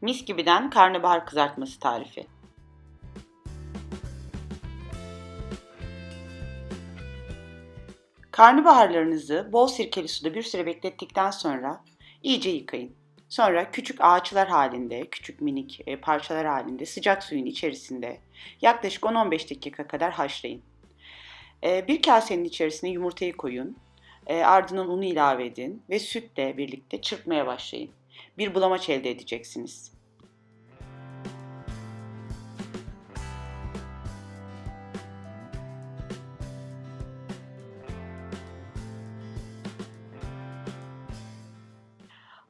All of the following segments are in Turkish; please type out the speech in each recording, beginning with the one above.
Mis gibiden karnabahar kızartması tarifi. Karnabaharlarınızı bol sirkeli suda bir süre beklettikten sonra iyice yıkayın. Sonra küçük ağaçlar halinde, küçük minik e, parçalar halinde sıcak suyun içerisinde yaklaşık 10-15 dakika kadar haşlayın. E, bir kasenin içerisine yumurtayı koyun, e, ardından unu ilave edin ve sütle birlikte çırpmaya başlayın. Bir bulamaç elde edeceksiniz.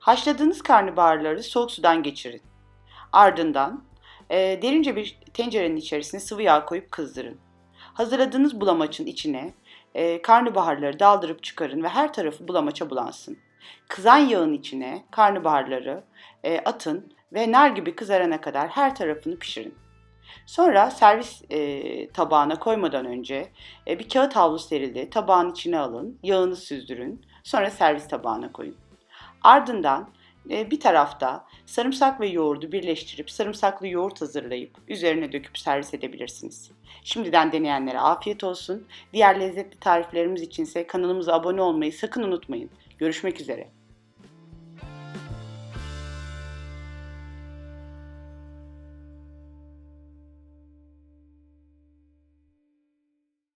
Haşladığınız karnabaharları soğuk sudan geçirin. Ardından e, derince bir tencerenin içerisine sıvı yağ koyup kızdırın. Hazırladığınız bulamaçın içine e, karnabaharları daldırıp çıkarın ve her tarafı bulamaça bulansın. Kızan yağın içine karnabaharları e, atın ve nar gibi kızarana kadar her tarafını pişirin. Sonra servis e, tabağına koymadan önce e, bir kağıt havlu serildi. Tabağın içine alın, yağını süzdürün. Sonra servis tabağına koyun. Ardından bir tarafta sarımsak ve yoğurdu birleştirip sarımsaklı yoğurt hazırlayıp üzerine döküp servis edebilirsiniz. Şimdiden deneyenlere afiyet olsun. Diğer lezzetli tariflerimiz içinse kanalımıza abone olmayı sakın unutmayın. Görüşmek üzere.